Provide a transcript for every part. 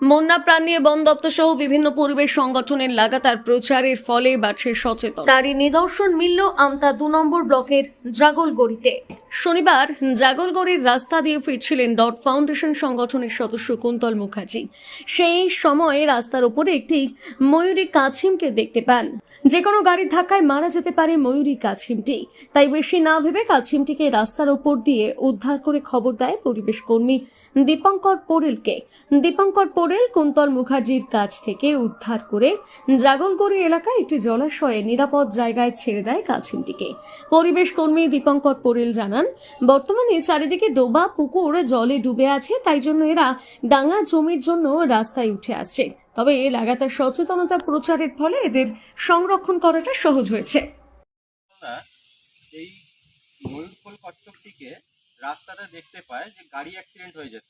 বন্যা প্রাণ বন দপ্তর সহ বিভিন্ন পরিবেশ সংগঠনের লাগাতার প্রচারের ফলে বাড়ছে সচেতন। তারই নিদর্শন মিলল আমতা দু নম্বর ব্লকের জাগলগড়িতে। শনিবার জাগলগড়ির রাস্তা দিয়ে ফিরছিলেন ডট ফাউন্ডেশন সংগঠনের সদস্য কুন্তল মুখার্জি। সেই সময়ে রাস্তার উপরে একটি ময়ূরী কাছিমকে দেখতে পান। যে কোনো গাড়ির ধাক্কায় মারা যেতে পারে ময়ূরী কাছিমটি। তাই বেশি না ভেবে কাছিমটিকে রাস্তার ওপর দিয়ে উদ্ধার করে খবর দেয় পরিবেশ কর্মী দীপঙ্কর পোরেলকে দীপঙ্কর পোরেল কুন্তল মুখার্জির কাছ থেকে উদ্ধার করে জাগলগড়ি এলাকায় একটি জলাশয়ে নিরাপদ জায়গায় ছেড়ে দেয় কাছিমটিকে পরিবেশ কর্মী দীপঙ্কর পোরেল জানান, বর্তমানে চারিদিকে ডোবা, পুকুর, জলে ডুবে আছে, তাই জন্য এরা ডাঙা জমির জন্য রাস্তায় উঠে আসছে। তবে লাগাতার সচেতনতা প্রচারের ফলে এদের সংরক্ষণ করাটা সহজ হয়েছে। রাস্তাতে দেখতে পায় যে গাড়ি অ্যাক্সিডেন্ট হয়ে যেত।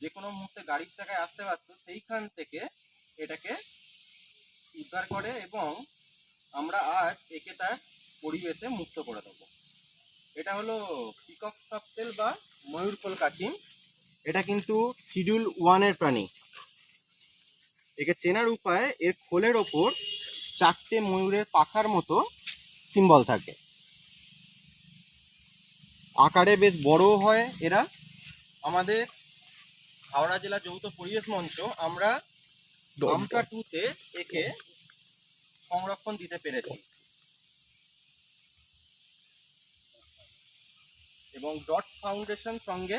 যে কোনো মুহূর্তে গাড়ির চাকায় আসতে পারতো, সেইখান থেকে এটাকে উদ্ধার করে এবং আমরা আজ একে তার পরিবেশে মুক্ত করে দেবো। এটা হলো পিকক সাপসেল বা ময়ূরফুল কাছিম এটা কিন্তু শিডিউল ওয়ানের প্রাণী। একে চেনার উপায়, এর খোলের ওপর চারটে ময়ূরের পাখার মতো সিম্বল থাকে। আকারে বেশ বড় হয় এরা। আমাদের হাওড়া জেলা যৌথ পরিবেশ মঞ্চ আমরা আমকা টুতে একে সংরক্ষণ দিতে পেরেছি। এবং ডট ফাউন্ডেশন সঙ্গে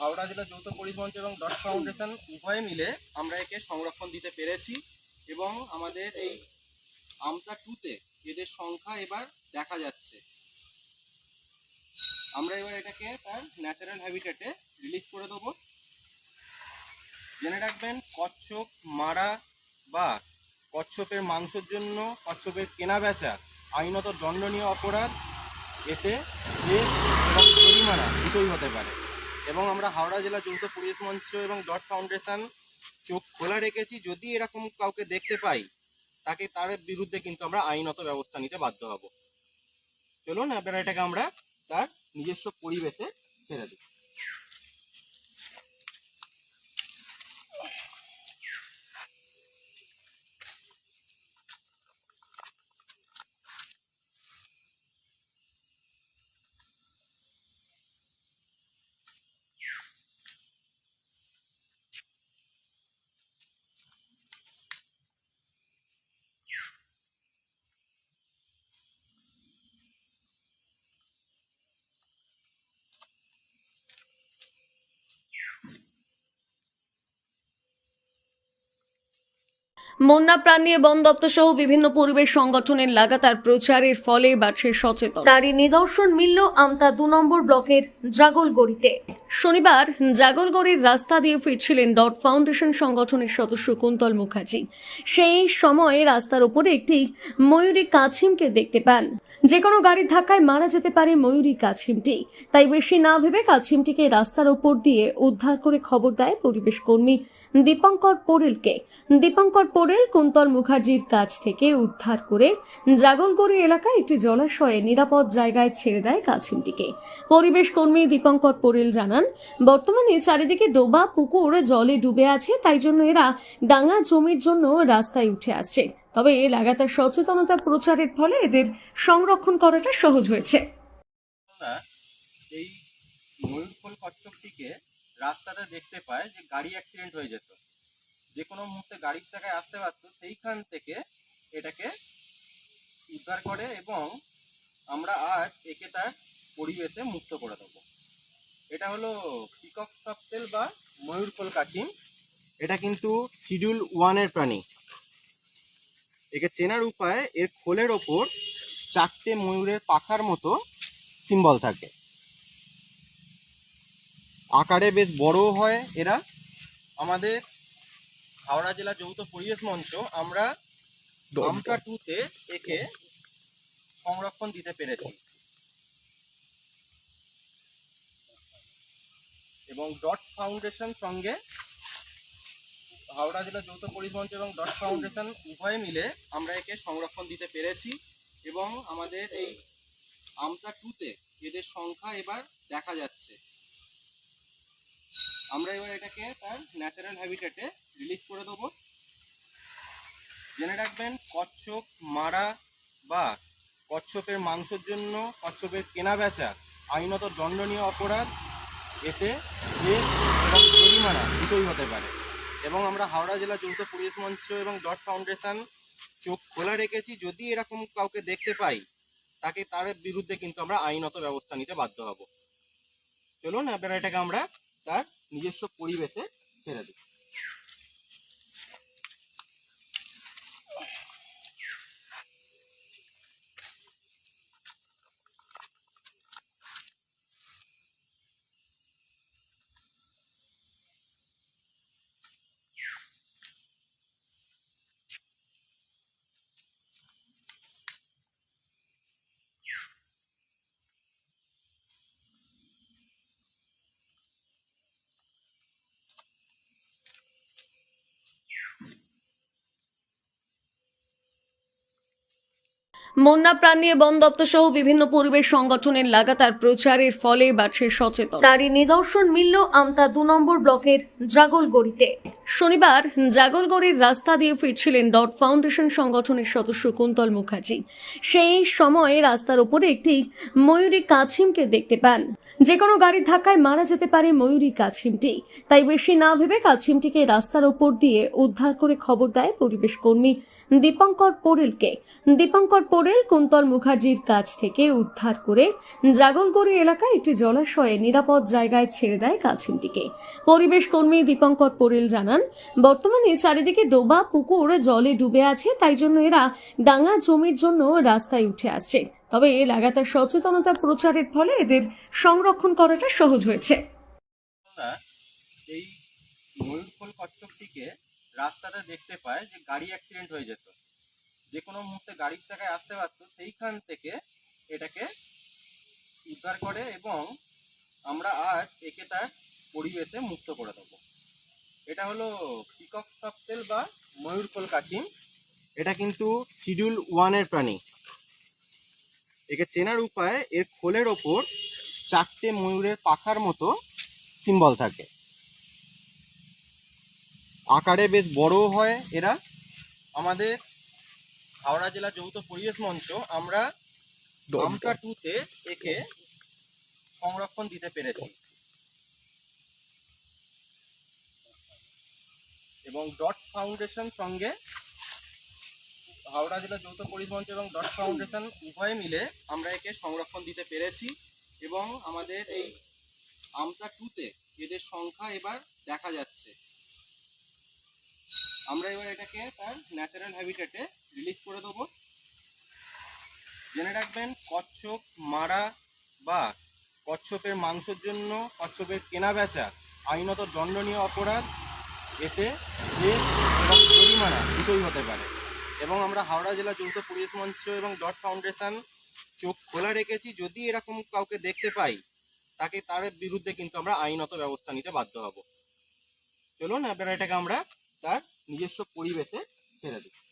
হাওড়া জেলা যৌথ পরিবেশ মঞ্চ এবং ডট ফাউন্ডেশন উভয়ে মিলে আমরা একে সংরক্ষণ দিতে পেরেছি এবং আমাদের এই আমতা টুতে এদের সংখ্যা এবার দেখা যাচ্ছে। আমরা এবার এটাকে তার ন্যাচারাল হ্যাবিটেটে রিলিজ করে দেবো। জেনে রাখবেন, কচ্ছপ মারা বা কচ্ছপের মাংসের জন্য কচ্ছপের কেনা বেচা আইনত দণ্ডনীয় অপরাধ। এতে জেল এবং জরিমানা দুটোই হতে পারে। এবং আমরা হাওড়া জেলা যৌথ পরিবেশ মঞ্চ এবং ডট ফাউন্ডেশন চোখ খোলা রেখেছি। যদি এরকম কাউকে দেখতে পাই, তাকে তার বিরুদ্ধে কিন্তু আমরা আইনত ব্যবস্থা নিতে বাধ্য হব। চলুন, এবার এটাকে আমরা তার নিজস্ব পরিবেশে ছেড়ে দিই। বন্যা প্রাণ বন দপ্তর সহ বিভিন্ন পরিবেশ সংগঠনের লাগাতার প্রচারের ফলে বাড়ছে সচেতন। তারই নিদর্শন মিলল আমতা দু নম্বর ব্লকের জাগলগড়িতে। শনিবার জাগলগড়ির রাস্তা দিয়ে ফিরছিলেন ডট ফাউন্ডেশন সংগঠনের সদস্য কুন্তল মুখার্জি। সেই সময়ে রাস্তার উপরে একটি ময়ূরী কাছিমকে দেখতে পান। যে কোনো গাড়ির ধাক্কায় মারা যেতে পারে ময়ূরী কাছিমটি। তাই বেশি না ভেবে কাছিমটিকে রাস্তার ওপর দিয়ে উদ্ধার করে খবর দেয় পরিবেশ কর্মী দীপঙ্কর পোরেলকে দীপঙ্কর পোরেল কুন্তল মুখার্জির কাছ থেকে উদ্ধার করে জাগলগড়ি এলাকায় একটি জলাশয়ে নিরাপদ জায়গায় ছেড়ে দেয় কাছিমটিকে। পরিবেশ কর্মী দীপঙ্কর পোরেল জানান, বর্তমানে চারিদিকে ডোবা, পুকুর, জলে ডুবে আছে, তাই জন্য এরা ডাঙা জমির জন্য রাস্তায় উঠে আসছে। তবে লাগাতার সচেতনতা প্রচারের ফলে এদের সংরক্ষণ করাটা সহজ হয়েছে। রাস্তাতে দেখতে পায় যে গাড়ি অ্যাক্সিডেন্ট হয়ে যেত। যে কোনো মুহূর্তে গাড়ির চাকায় আসতে পারতো, সেইখান থেকে এটাকে উদ্ধার করে এবং আমরা আজ একে তার পরিবেশে মুক্ত করে দেবো। এটা হলো পিকক সাপসেল বা ময়ূরফুল কাছিম এটা কিন্তু শিডিউল ওয়ানের প্রাণী। একে চেনার উপায়, এর খোলের ওপর চারটে ময়ূরের পাখার মতো সিম্বল থাকে। আকারে বেশ বড় হয় এরা। আমাদের হাওড়া জেলা যৌথ পরিবেশ মঞ্চ আমরা আমকা টুতে একে সংরক্ষণ দিতে পেরেছি। এবং ডট ফাউন্ডেশন সঙ্গে হাওড়া জেলা যৌথ পরিবেশ মঞ্চ এবং ডট ফাউন্ডেশন উভয়ে মিলে আমরা একে সংরক্ষণ দিতে পেরেছি এবং আমাদের এই আমতা টুতে এদের সংখ্যা এবার দেখা যাচ্ছে। আমরা এবার এটাকে তার ন্যাচারাল হ্যাবিটেটে রিলিজ করে দেবো। জেনে রাখবেন, কচ্ছপ, মারা বা কচ্ছপের মাংসের জন্য কচ্ছপের কেনা বেচা আইনত দণ্ডনীয় অপরাধ, এতে জেল জরিমানা দুটোই হতে পারে। এবং আমরা হাওড়া জেলা যৌথ পুলিশ মঞ্চ এবং ডট ফাউন্ডেশন চোখ খোলা রেখেছি। যদি এরকম কাউকে দেখতে পাই, তাকে তার বিরুদ্ধে কিন্তু আমরা আইনত ব্যবস্থা নিতে বাধ্য হব। চলুন এবার এটাকে আমরা তার নিজস্ব পরিবেশে ছেড়ে দিই। বন্যা প্রাণ নিয়ে বন দপ্তর সহ বিভিন্ন পরিবেশ সংগঠনের লাগাতার প্রচারের ফলে বাড়ছে সচেতন। তারই নিদর্শন মিলল আমতা দু নম্বর ব্লকের জাগলগড়িতে। শনিবার জাগলগড়ির রাস্তা দিয়ে ফিরছিলেন ডট ফাউন্ডেশন সংগঠনের সদস্য কুন্তল মুখার্জি। সেই সময় রাস্তার উপরে একটি ময়ূরী কাছিমকে দেখতে পান। যে কোনো গাড়ির ধাক্কায় মারা যেতে পারে ময়ূরী কাছিমটি। তাই বেশি না ভেবে কাছিমটিকে রাস্তার ওপর দিয়ে উদ্ধার করে খবর দেয় পরিবেশ কর্মী দীপঙ্কর পোরেলকে দীপঙ্কর পোরেল কুন্তল মুখার্জির কাছ থেকে উদ্ধার করে জাগলগড়ি এলাকায় একটি জলাশয়ে নিরাপদ জায়গায় ছেড়ে দেয় কাছিমটিকে। পরিবেশ কর্মী দীপঙ্কর পোরেল জানান, বর্তমানে চারিদিকে ডোবা, পুকুর, জলে ডুবে আছে, তাই জন্য এরা ডাঙা জমির জন্য রাস্তায় উঠে আসছে। তবে লাগাতার সচেতনতা প্রচারের ফলে এদের সংরক্ষণ করাটা সহজ হয়েছে। এই ময়ূরফল দেখতে পাই যে গাড়ি অ্যাক্সিডেন্ট হয়ে যেত। যে কোনো মুহূর্তে গাড়ির চাকায় আসতে পারতো, সেইখান থেকে এটাকে উদ্ধার করে এবং আমরা আজ একে তার পরিবেশে মুক্ত করে দেবো। এটা হলো পিকক সাপসেল বা ময়ূরফল কাছিম এটা কিন্তু শিডিউল ওয়ানের প্রাণী। একে চেনার উপায়, এর খোলের ওপর চারটে ময়ূরের পাখার মতো সিম্বল থাকে। আকারে বেশ বড়ও হয় এরা। আমাদের হাওড়া জেলা যৌথ পরিবেশ মঞ্চ আমরা টুতে একে সংরক্ষণ দিতে পেরেছি। এবং ডট ফাউন্ডেশন সঙ্গে হাওড়া জেলা যৌথ পরিবেশ মঞ্চ এবং ডট ফাউন্ডেশন উভয়ে মিলে আমরা একে সংরক্ষণ দিতে পেরেছি এবং আমাদের এই আমতা টুতে এদের সংখ্যা এবার দেখা যাচ্ছে। আমরা এবার এটাকে তার ন্যাচারাল হ্যাবিটেটে রিলিজ করে দেবো। জেনে রাখবেন, কচ্ছপ মারা বা কচ্ছপের মাংসের জন্য কচ্ছপের কেনা বেচা আইনত দণ্ডনীয় অপরাধ, এতে জেল এবং জরিমানা দুটোই হতে পারে। এবং আমরা হাওড়া জেলা যৌথ পরিবেশ মঞ্চ এবং ডট ফাউন্ডেশন চোখ খোলা রেখেছি। যদি এরকম কাউকে দেখতে পাই, তাকে তার বিরুদ্ধে কিন্তু আমরা আইনত ব্যবস্থা নিতে বাধ্য হব। চলুন, এবার এটাকে আমরা তার নিজস্ব পরিবেশে ফেলে দিই